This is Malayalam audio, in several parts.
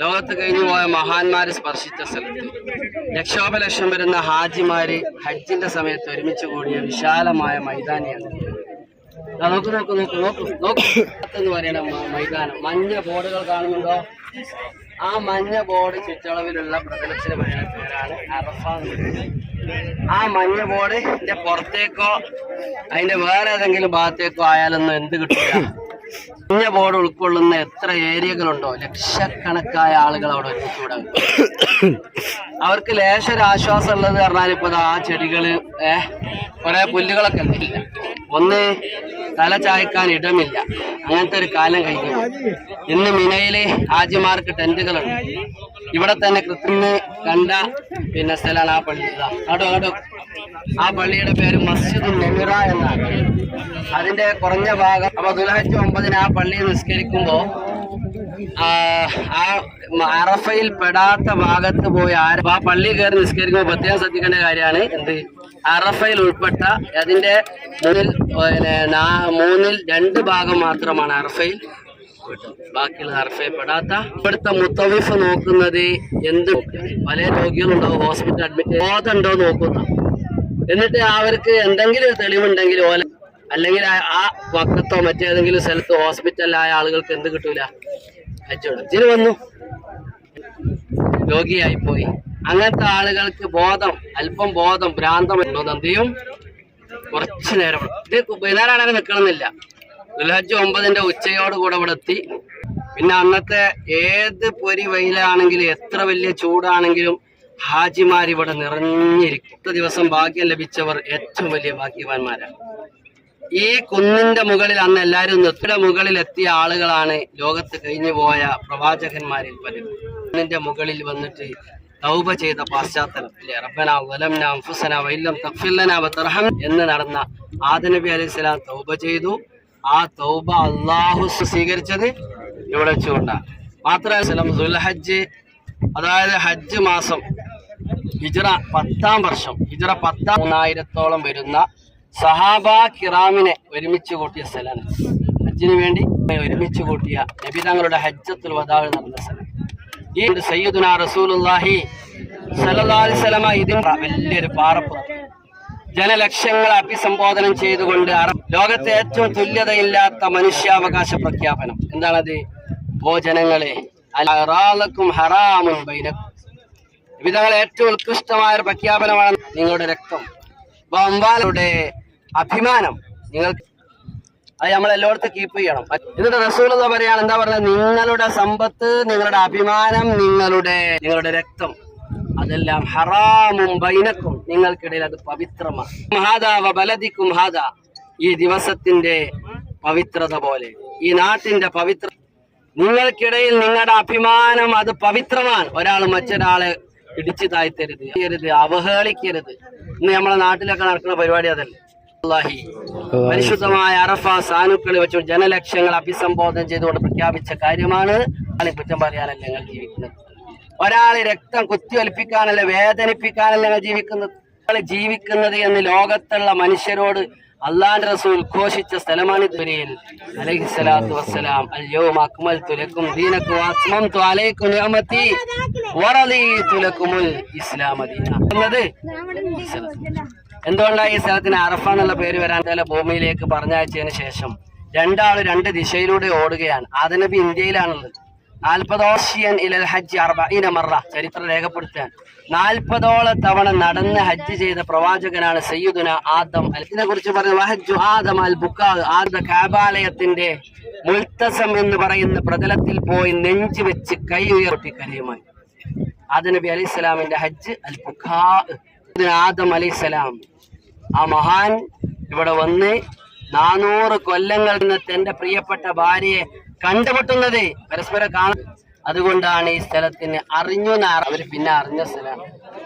ലോകത്ത് കഴിഞ്ഞു പോയ മഹാന്മാരെ സ്പർശിച്ച സ്ഥലത്ത് ലക്ഷോപലക്ഷം വരുന്ന ഹാജിമാര് ഹജ്ജിന്റെ സമയത്ത് ഒരുമിച്ച് കൂടിയ വിശാലമായ മൈതാനിയാണ്. നോക്ക് നോക്ക് നോക്ക് നോക്ക് നോക്ക്. എന്ന് പറയുന്ന മൈതാനം. മഞ്ഞ ബോർഡുകൾ കാണുന്നുണ്ടോ? ആ മഞ്ഞ ബോർഡ് ചുറ്റളവിലുള്ള പ്രതലത്തിന് പേരാണ് ആ മഞ്ഞ ബോർഡിന്റെ പുറത്തേക്കോ അതിന്റെ വേറെ ഏതെങ്കിലും ഭാഗത്തേക്കോ ആയാലൊന്നും എന്ത് കിട്ടില്ല മഞ്ഞ ബോർഡ് ഉൾക്കൊള്ളുന്ന എത്ര ഏരിയകളുണ്ടോ? ലക്ഷക്കണക്കായ ആളുകൾ അവിടെ ഒരുമിച്ച് അവർക്ക് ലേശൊരാശ്വാസം ഉള്ളത് പറഞ്ഞാൽ ഇപ്പൊ ആ ചെടികൾ ഏഹ് കുറെ പുല്ലുകളൊക്കെ ഇല്ല. ഒന്ന് തല ചായ്ക്കാൻ ഇടമില്ല. അങ്ങനത്തെ ഒരു കാലം കഴിഞ്ഞു. ഇന്ന് മിനയിലെ ആജിമാർക്ക് ടെന്റുകളുണ്ട്. ഇവിടെ തന്നെ കൃത്രിമ കണ്ട പിന്നെ സ്ഥലമാണ് ആ പള്ളി. അടോ കേട്ടോ ആ പള്ളിയുടെ പേര് മസ്ജിദ് നെമിറ എന്നാണ്. അതിന്റെ കുറഞ്ഞ ഭാഗം അപ്പൊ ദുലാഴ്ച ഒമ്പതിന് ആ പള്ളി നിസ്കരിക്കുമ്പോ ആ അറഫയിൽ പെടാത്ത ഭാഗത്ത് പോയി ആര ആ പള്ളി കയറി നിസ്കരിക്കുമ്പോൾ പ്രത്യേകം ശ്രദ്ധിക്കേണ്ട കാര്യമാണ് എന്ത്? അറഫയിൽ ഉൾപ്പെട്ട അതിന്റെ മൂന്നിൽ മൂന്നിൽ രണ്ട് ഭാഗം മാത്രമാണ് അറഫയിൽ ബാക്കിയുള്ള അറഫയിൽ പെടാത്ത ഇവിടുത്തെ മുത്തവിഫ് നോക്കുന്നത് എന്ത് പല രോഗികളുണ്ടാവും. ഹോസ്പിറ്റൽ അഡ്മിറ്റ് ബോധമുണ്ടോ നോക്കുന്ന എന്നിട്ട് അവർക്ക് എന്തെങ്കിലും തെളിവുണ്ടെങ്കിൽ ഓല അല്ലെങ്കിൽ ആ- വക്കത്തോ മറ്റേതെങ്കിലും സ്ഥലത്ത് ഹോസ്പിറ്റലായ ആളുകൾക്ക് എന്ത് കിട്ടൂല? ഹജ്ജോട് ഇതിന് വന്നു. രോഗിയായി പോയി. അങ്ങനത്തെ ആളുകൾക്ക് ബോധം അല്പം ബോധം ഭ്രാന്തം എന്ത് ചെയ്യും? കുറച്ചു നേരം ഇത് വൈകുന്നേരമാണ് നിൽക്കണമെന്നില്ല ദുൽഹജ്ജ് ഒമ്പതിന്റെ ഉച്ചയോട് കൂടെ ഇവിടെ എത്തി. പിന്നെ അന്നത്തെ ഏത് പൊരി വെയിലാണെങ്കിലും എത്ര വലിയ ചൂടാണെങ്കിലും ഹാജിമാർ ഇവിടെ നിറഞ്ഞിരിക്കും. ഇത്ര ദിവസം ഭാഗ്യം ലഭിച്ചവർ ഏറ്റവും വലിയ ഭാഗ്യവാന്മാരാണ്. ഈ കുന്നിന്റെ മുകളിൽ അന്ന് എല്ലാവരും നെത്തിയുടെ മുകളിൽ എത്തിയ ആളുകളാണ് ലോകത്ത് കഴിഞ്ഞു പോയ പ്രവാചകന്മാരിൽ പലരും. കുന്നിന്റെ മുകളിൽ വന്നിട്ട് തൗബ ചെയ്ത പാശ്ചാത്തലത്തിലെ എന്ന് നടന്ന ആദനബി അലൈഹി സ്വലാം തൗബ ചെയ്തു. ആ തൗബ അള്ളാഹു സ്വീകരിച്ചത് ഇവിടെ വെച്ചുകൊണ്ടാണ്. മാത്രമല്ല ദുൽഹജ്ജ് അതായത് ഹജ്ജ് മാസം. ഹിജറ പത്താം വർഷം. ഹിജറ പത്താം മൂന്നായിരത്തോളം വരുന്ന സഹാബ കിറാമിനെ ഒരുമിച്ച് കൂട്ടിയ സ്ഥലമാണ്. ഹജ്ജിന് വേണ്ടി ഒരുമിച്ച് കൂട്ടിയ നബി തങ്ങളുടെ ഹജ്ജത്തുൽ വദാവ് നടന്ന സ്ഥലം. ഈ സയ്യിദുന റസൂലുള്ളാഹി സല്ലല്ലാഹു അലൈഹി വസല്ലമ ഇതിന് വലിയൊരു പാറപ്പുറം. ജനലക്ഷ്യങ്ങളെ അഭിസംബോധനം ചെയ്തുകൊണ്ട് ലോകത്തെ ഏറ്റവും തുല്യതയില്ലാത്ത മനുഷ്യാവകാശ പ്രഖ്യാപനം. എന്താണത്? ഓ ജനങ്ങളെ വിധങ്ങളെ ഏറ്റവും ഉത്കൃഷ്ടമായ ഒരു പ്രഖ്യാപനമാണ് നിങ്ങളുടെ രക്തം. വമ്പാലയുടെ അഭിമാനം നിങ്ങൾ അത് നമ്മൾ എല്ലായിടത്തും കീപ്പ് ചെയ്യണം. എന്നിട്ട് റസൂൽ എന്ന് പറയാണ് എന്താ പറയുക നിങ്ങളുടെ സമ്പത്ത് നിങ്ങളുടെ അഭിമാനം നിങ്ങളുടെ നിങ്ങളുടെ രക്തം. അതെല്ലാം ഹറാമും ബൈനക്കും നിങ്ങൾക്കിടയിൽ അത് പവിത്രമാണ്. മഹാദാവ ബലദിക്കും ഹാദ. ഈ ദിവസത്തിന്റെ പവിത്രത പോലെ ഈ നാട്ടിന്റെ പവിത്ര നിങ്ങൾക്കിടയിൽ നിങ്ങളുടെ അഭിമാനം അത് പവിത്രമാണ്. ഒരാൾ മറ്റൊരാളെ ഇടിച്ചു താഴ്ത്തരുത് ചെയ്യരുത് അവഹേളിക്കരുത്. ഇന്ന് നമ്മളെ നാട്ടിലൊക്കെ നടക്കുന്ന പരിപാടി അതല്ലേ? പരിശുദ്ധമായ അറഫ സാനുക്കൾ വെച്ച് ജനലക്ഷ്യങ്ങൾ അഭിസംബോധന ചെയ്തുകൊണ്ട് പ്രഖ്യാപിച്ച കാര്യമാണ് കുറ്റം പറയാനല്ല ഞങ്ങൾ ജീവിക്കുന്നത്. ഒരാളെ രക്തം കുത്തിയൊലിപ്പിക്കാനല്ല വേദനിപ്പിക്കാനല്ല ഞങ്ങൾ ജീവിക്കുന്നത്. ജീവിക്കുന്നത് എന്ന് ലോകത്തുള്ള മനുഷ്യരോട് അള്ളാന്റെ റസൂൽ ഘോഷിച്ച സ്ഥലമാണ് ദുരിയിൽ അലൈഹി സ്വലാത്തു വസ്സലാം. അൽയൗമ അക്മൽതു തുലക്കും ദീനക്കും അത്മംതു അലൈക്കും നിഅമതി സ്ഥലത്ത്. എന്തുകൊണ്ടാണ് ഈ സ്ഥലത്തിന് അറഫ എന്നുള്ള പേര് വരാൻ ചില ഭൂമിയിലേക്ക് പറഞ്ഞയച്ചതിന് ശേഷം? രണ്ടാൾ രണ്ട് ദിശയിലൂടെ ഓടുകയാണ്. ആദനബി ഇന്ത്യയിലാണുള്ളത്. നാൽപ്പതോഷിയൻ ഇലൽ ഹജ്ജ് അർബീന മറ. ചരിത്രം രേഖപ്പെടുത്താൻ. നാൽപ്പതോളം തവണ നടന്ന് ഹജ്ജ് ചെയ്ത പ്രവാചകനാണ് സയ്യിദുന ആദം ഇതിനെ കുറിച്ച് പറഞ്ഞ വഹജ്ജു ആദം അൽ ബുക്കാ ആദ കാബാലയത്തിന്റെ മുൽത്തസം എന്ന് പറയുന്ന പ്രതലത്തിൽ പോയി നെഞ്ചു വെച്ച് കൈ ഉയർത്തി കരയുമായി. ആദനബി അലൈഹി സ്വലാമിന്റെ ഹജ്ജ് അൽ ബുക്കാ ആദം അലൈഹി സ്വലാം ആ മഹാൻ ഇവിടെ വന്ന് നാനൂറ് കൊല്ലങ്ങൾ നിന്ന് തന്റെ പ്രിയപ്പെട്ട ഭാര്യയെ കണ്ടുമുട്ടുന്നത് പരസ്പരം കാണാൻ. അതുകൊണ്ടാണ് ഈ സ്ഥലത്തിന് അറിഞ്ഞു അവർ പിന്നെ അറിഞ്ഞ സ്ഥലം.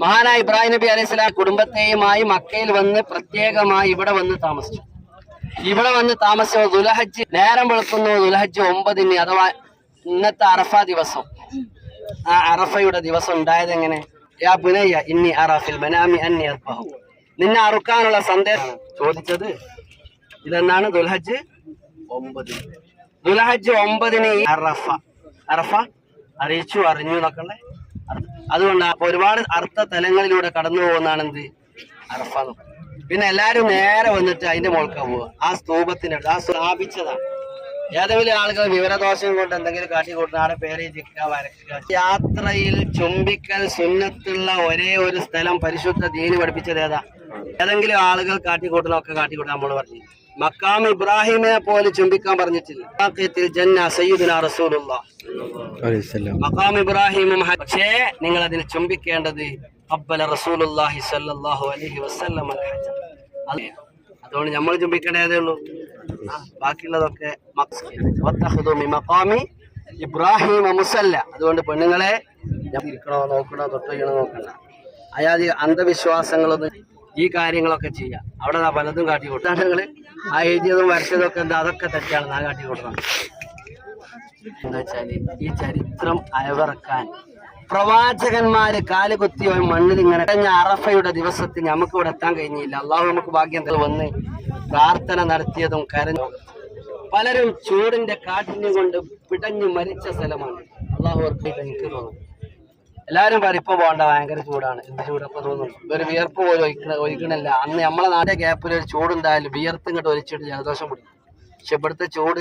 മഹാനായ ഇബ്രാഹിം നബി അലൈഹി സ്വലാം കുടുംബത്തെയുമായി മക്കയിൽ വന്ന് പ്രത്യേകമായി ഇവിടെ വന്ന് താമസിച്ചു. ഇവിടെ വന്ന് താമസിച്ച ദുലഹജ്ജ് നേരം വെളുക്കുന്നു. ദുലഹജ്ജ് ഒമ്പതിന് അഥവാ ഇന്നത്തെ അറഫ ദിവസം. ആ അറഫയുടെ ദിവസം ഉണ്ടായത് എങ്ങനെ? യാ ബുനയ്യ ഇന്നി അറഫിൽ ബനാമി അന്നി അർബഹു നിന്നെ അറുക്കാനുള്ള സന്ദേശം ചോദിച്ചത് ഇതെന്നാണ് ദുൽഹജ്ജ് ഒമ്പതിന്. ദുൽഹജ്ജ് ഒമ്പതിന് അറഫ. അറഫ? അറിയിച്ചു അറിഞ്ഞു എന്നൊക്കെ അതുകൊണ്ട് അപ്പൊ ഒരുപാട് അർത്ഥ തലങ്ങളിലൂടെ കടന്നു പോകുന്നതാണ് എന്ത്? അറഫ പിന്നെ എല്ലാരും നേരെ വന്നിട്ട് അതിന്റെ മുകൾക്കാ പോവുക. ആ സ്തൂപത്തിനടുത്ത് ആ സ്ഥാപിച്ചതാണ് ഏതെങ്കിലും ആളുകൾ വിവരദോഷം കൊണ്ട് എന്തെങ്കിലും കാട്ടി കൂട്ടുന്ന ആടെ പേര് ചിക്കുക വരക്കുക യാത്രയിൽ ചുംബിക്കൽ സുന്നത്തുള്ള ഒരേ ഒരു സ്ഥലം പരിശുദ്ധ ദീന് പഠിപ്പിച്ചത് ഏതാ? ഏതെങ്കിലും ആളുകൾ കാട്ടിക്കൂട്ടലൊക്കെ കാട്ടിക്കൂട്ടാൻ നമ്മൾ പറഞ്ഞു. മക്കാം ഇബ്രാഹിമിനെ പോലെ ചുംബിക്കാൻ പറഞ്ഞിട്ടില്ല. ജന്ന സയ്യിദുന റസൂലുള്ള. മക്കാം ഇബ്രാഹിമും പക്ഷേ നിങ്ങൾ അതിനെ ചുംബിക്കേണ്ടത് അബ്ബല റസൂലുള്ളാഹി അലൈഹി വസല്ലം അതുകൊണ്ട് നമ്മൾ ചുംബിക്കേണ്ടതേ ഉള്ളൂ. ബാക്കിയുള്ളതൊക്കെ മക്കാമി ഇബ്രാഹിം മുസല്ല. അതുകൊണ്ട് പെണ്ണുങ്ങളെ ഇരിക്കണോ നോക്കണോ തൊട്ട് ചെയ്യണോ നോക്കണ്ട. അയാതി അന്ധവിശ്വാസങ്ങളൊന്നും ഈ കാര്യങ്ങളൊക്കെ ചെയ്യാം. അവിടെ പലതും കാട്ടി കൊടുത്താണെങ്കിൽ ആ എഴുതിയതും വരച്ചതും ഒക്കെ എന്താ? അതൊക്കെ തെറ്റാണ്. ഞാൻ കാട്ടി കൊടുക്കണം. എന്താ വെച്ചാൽ ഈ ചരിത്രം അയവിറക്കാൻ പ്രവാചകന്മാര് കാലുകുത്തി മണ്ണിൽ ഇങ്ങനെ കഴിഞ്ഞ അറഫയുടെ ദിവസത്തിൽ നമുക്ക് ഇവിടെ എത്താൻ കഴിഞ്ഞില്ല. അള്ളാഹു നമുക്ക് ഭാഗ്യം വന്ന് പ്രാർത്ഥന നടത്തിയതും കരഞ്ഞു പലരും ചൂടിന്റെ കാഠിന്യം കൊണ്ട് പിടഞ്ഞു മരിച്ച സ്ഥലമാണ്. അള്ളാഹു എനിക്ക് തോന്നുന്നു എല്ലാവരും പറയും ഇപ്പൊ പോകണ്ട ഭയങ്കര ചൂടാണ്. എന്ത് ചൂടൊക്കെ തോന്നുന്നു. ഒരു വിയർപ്പ് പോലും ഒഴിക്കണ ഒഴിക്കണില്ല. അന്ന് നമ്മളെ നാട്ടിലെ ഗ്യാപ്പിൽ ഒരു ചൂടുണ്ടായാലും വിയർത്ത് ഇങ്ങോട്ട് ഒലിച്ചിട്ട് ജലദോഷം പിടിക്കും. പക്ഷെ ഇവിടുത്തെ ചൂട്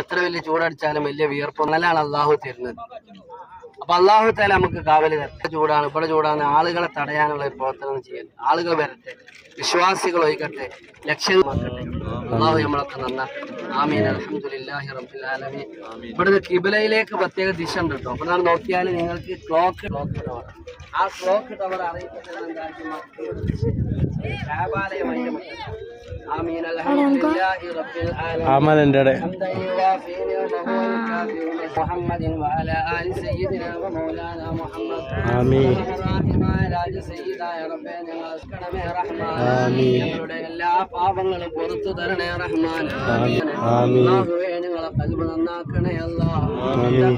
എത്ര വലിയ ചൂടടിച്ചാലും വലിയ വിയർപ്പ് നല്ലതാണ് അള്ളാഹു തരുന്നത്. അപ്പൊ അള്ളാഹു തല നമുക്ക് കാവൽ തരട്ടെ ചൂടാണ് ഇവിടെ ചൂടാണ്. ആളുകളെ തടയാനുള്ള ഒരു പ്രവർത്തനം ചെയ്യാൻ ആളുകൾ വരട്ടെ വിശ്വാസികൾ ഒഴിക്കട്ടെ ലക്ഷ്യമാക്കട്ടെ അള്ളാഹു നമ്മളൊക്കെ നന്നാക്കട്ടെ ആമീൻ. അൽഹംദുലില്ലാഹി റബ്ബിൽ ആലമീൻ. ഇവിടുന്ന് കിബിലയിലേക്ക് പ്രത്യേക ദിശ ഉണ്ട് കേട്ടോ. നാം നോക്കിയാൽ നിങ്ങൾക്ക് ക്ലോക്ക് ക്ലോക്ക് ടവർ ആ ക്ലോക്ക് ടവർ അറിയിക്കുന്നത് എന്തായാലും ആമനെന്റെ എല്ലാ പാപങ്ങളും തരണേ റഹ്മാൻ.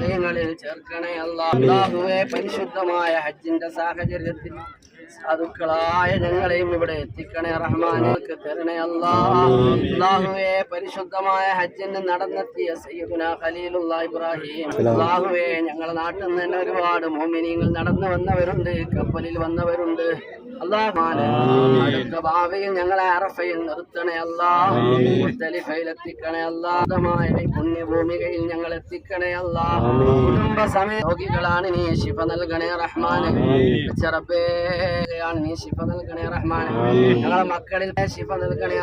ഞങ്ങളെ ചേർക്കണേ അല്ലാഹുവേ പരിശുദ്ധമായ ഹജ്ജിന്റെ സാഹചര്യത്തിൽ സാധുക്കളായ ഞങ്ങളെയും ഇവിടെ എത്തിക്കണേ റഹ്മാനേക്ക് തരണേ അള്ളാഹുവേ പരിശുദ്ധമായ ഹജ്ജിന് നടന്നെത്തിയ സയ്യിദുന ഖലീലുള്ള ഇബ്രാഹിം. അള്ളാഹുവേ ഞങ്ങളെ നാട്ടിൽ നിന്ന് തന്നെ ഒരുപാട് മോമിനിയങ്ങൾ നടന്നു വന്നവരുണ്ട് കപ്പലിൽ വന്നവരുണ്ട്. അല്ലാഹുമാനെ അടുത്ത ഭാവിയിൽ ഞങ്ങളെ അറഫയിൽ നിർത്തണേ അല്ലാ. മുസ്തലിഫയിൽ എത്തിക്കണേ അല്ലാതമായ പുണ്യഭൂമികയിൽ ഞങ്ങൾ എത്തിക്കണേ അല്ലാ. കുടുംബ സമയ രോഗികളാണ് നീ ശിഫ നൽകണേ റഹ്മാനെ. ചെറപ്പേയാണ് നീ ശിഫ നൽകണേ റഹ്മാനെ. ഞങ്ങളെ മക്കളിൽ ശിഫ നൽകണേ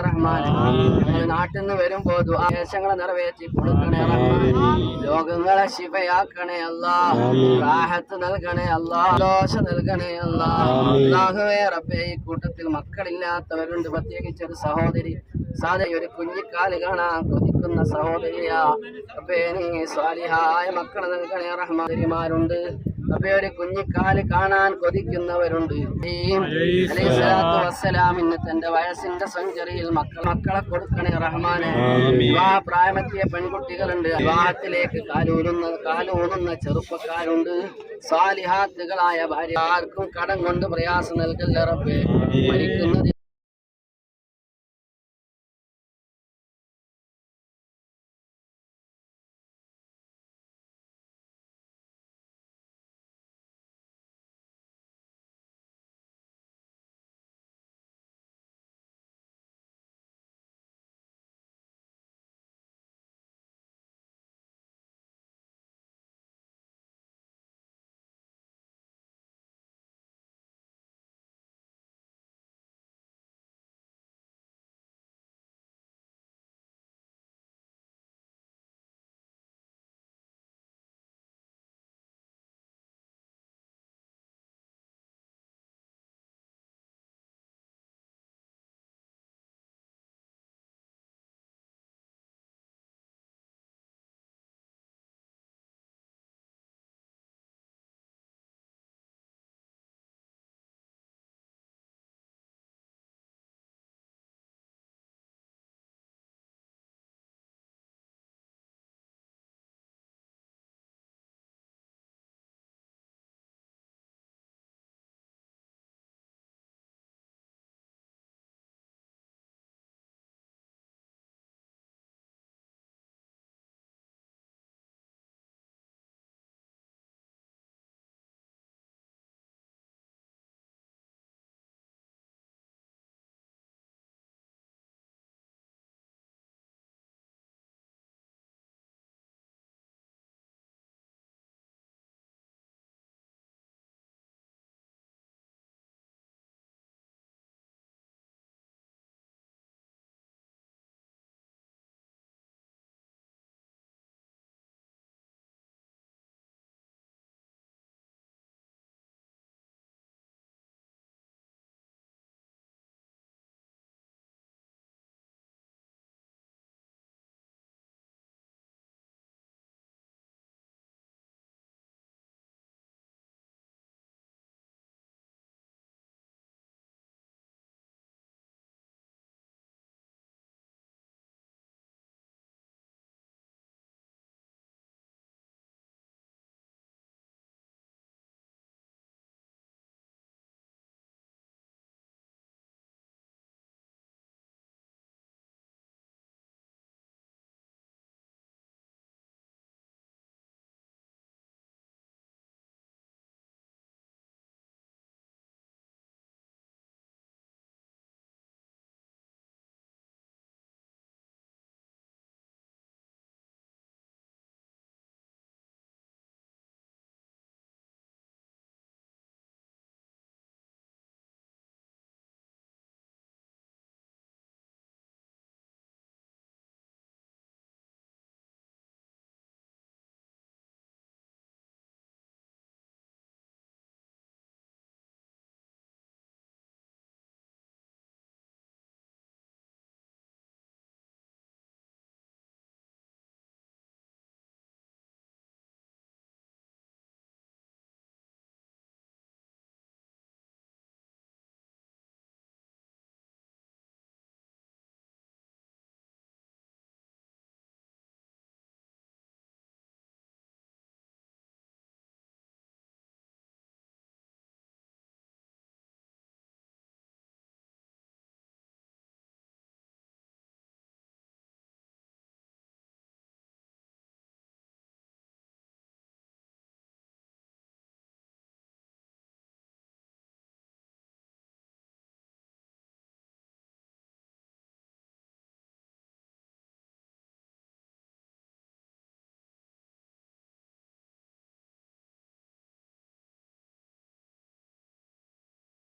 ഞങ്ങൾ നാട്ടിൽ നിന്ന് വരുമ്പോ ദേശങ്ങളെ നിറവേറ്റി കൊടുക്കണേ റഹ്മാൻ ലോകങ്ങളെ ശിഫയാക്കണേ അല്ലാഹത്ത് നൽകണേ അല്ലാ ദോശ നൽകണേ അല്ലാഹ്. അല്ലാഹുവേ റബ്ബേ ഈ കൂട്ടത്തിൽ മക്കളില്ലാത്തവരുണ്ട്. പ്രത്യേകിച്ച് ഒരു സഹോദരി. സാധ ഒരു കുഞ്ഞിക്കാൽ കാണാൻ കൊതിക്കുന്ന സഹോദരിയാ. റബ്ബേ നീ സ്വാലിഹായ മക്കളെ നൽകണേ റഹ്മാതിരിമാരുണ്ട് ഒരു കുഞ്ഞിക്കാൽ കാണാൻ കൊതിക്കുന്നവരുണ്ട്. വസ്സലാമിന് തന്റെ വയസ്സിന്റെ സെഞ്ചുറിയിൽ മക്കൾ മക്കളെ കൊടുക്കണേ റഹ്മാനെ. വിവാഹ പ്രായമെത്തിയ പെൺകുട്ടികളുണ്ട്. വിവാഹത്തിലേക്ക് കാലൂരുന്ന കാലൂന്നുന്ന ചെറുപ്പക്കാരുണ്ട്. സ്വാലിഹാത്തുകളായ ഭാര്യ ആർക്കും കടം കൊണ്ട് പ്രയാസം നൽകില്ല റബ്ബേ. മരിക്കുന്നത്